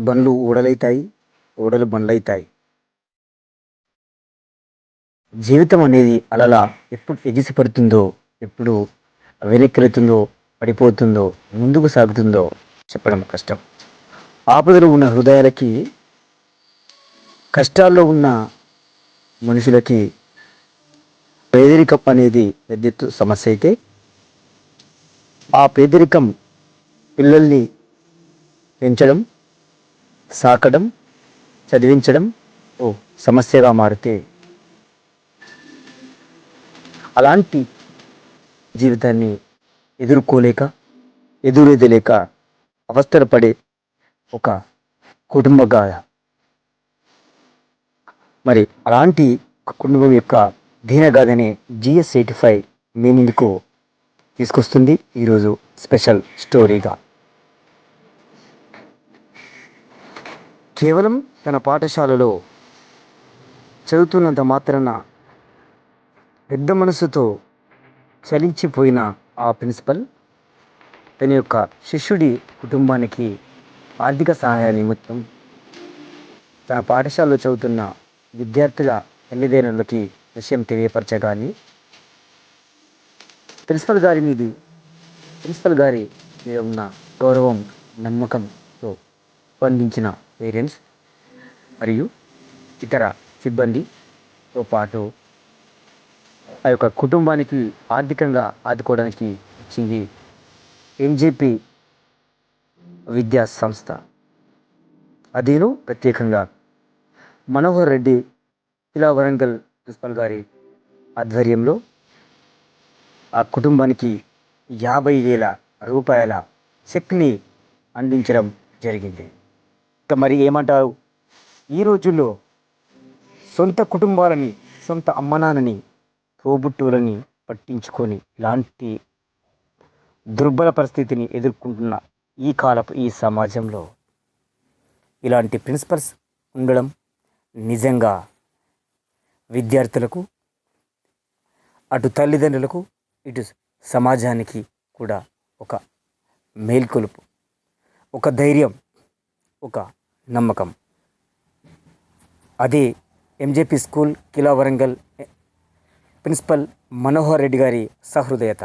బండ్లు ఊడలైతాయి ఓడలు బండ్లైతాయి. జీవితం అనేది అలలా ఎప్పుడు ఎగిసి పడుతుందో ఎప్పుడు వెనక్కెళ్తుందో పడిపోతుందో ముందుకు సాగుతుందో చెప్పడం కష్టం. ఆపదలో ఉన్న హృదయాలకి కష్టాల్లో ఉన్న మనుషులకి పేదరికం అనేది పెద్ద సమస్య అయితే ఆ పేదరికం పిల్లల్ని పెంచడం సాకడం చదివించడం ఓ సమస్యగా మారితే అలాంటి జీవితాన్ని ఎదుర్కోలేక ఎదురెదలేక అవస్థలు పడే ఒక కుటుంబగా మరి అలాంటి కుటుంబం యొక్క దీనగాథని జిఎస్ ఎయిటీ ఫైవ్ మీనింగ్కు తీసుకొస్తుంది. ఈరోజు స్పెషల్ స్టోరీగా కేవలం తన పాఠశాలలో చదువుతున్నంత మాత్రాన పెద్ద మనసుతో చలించిపోయిన ఆ ప్రిన్సిపల్ తన యొక్క శిష్యుడి కుటుంబానికి ఆర్థిక సహాయ నిమిత్తం తన పాఠశాలలో చదువుతున్న విద్యార్థుల తల్లిదండ్రులకి విషయం తెలియపరచగాని ప్రిన్సిపల్ గారి మీద ప్రిన్సిపల్ గారి మీద ఉన్న గౌరవం నమ్మకంతో స్పందించిన పేరెంట్స్ మరియు ఇతర సిబ్బందితో పాటు ఆ యొక్క కుటుంబానికి ఆర్థికంగా ఆదుకోవడానికి వచ్చింది ఎన్జేపీ విద్యా సంస్థ. అదేను ప్రత్యేకంగా మనోహర్ రెడ్డి ఇలా వరంగల్ ప్రిన్సిపల్ గారి ఆధ్వర్యంలో ఆ కుటుంబానికి యాభై వేల రూపాయల చెక్ని అందించడం జరిగింది. ఇక మరి ఏమంటారు ఈ రోజుల్లో సొంత కుటుంబాలని సొంత అమ్మనాన్నని తోబుట్టువులని పట్టించుకొని ఇలాంటి దుర్బల పరిస్థితిని ఎదుర్కొంటున్న ఈ కాలపు ఈ సమాజంలో ఇలాంటి ప్రిన్సిపల్స్ ఉండడం నిజంగా విద్యార్థులకు అటు తల్లిదండ్రులకు ఇటు సమాజానికి కూడా ఒక మేల్కొలుపు ఒక ధైర్యం ఒక నమ్మకం. అది MJP school Qila Warangal principal Manohar Reddy గారి సహృదయత.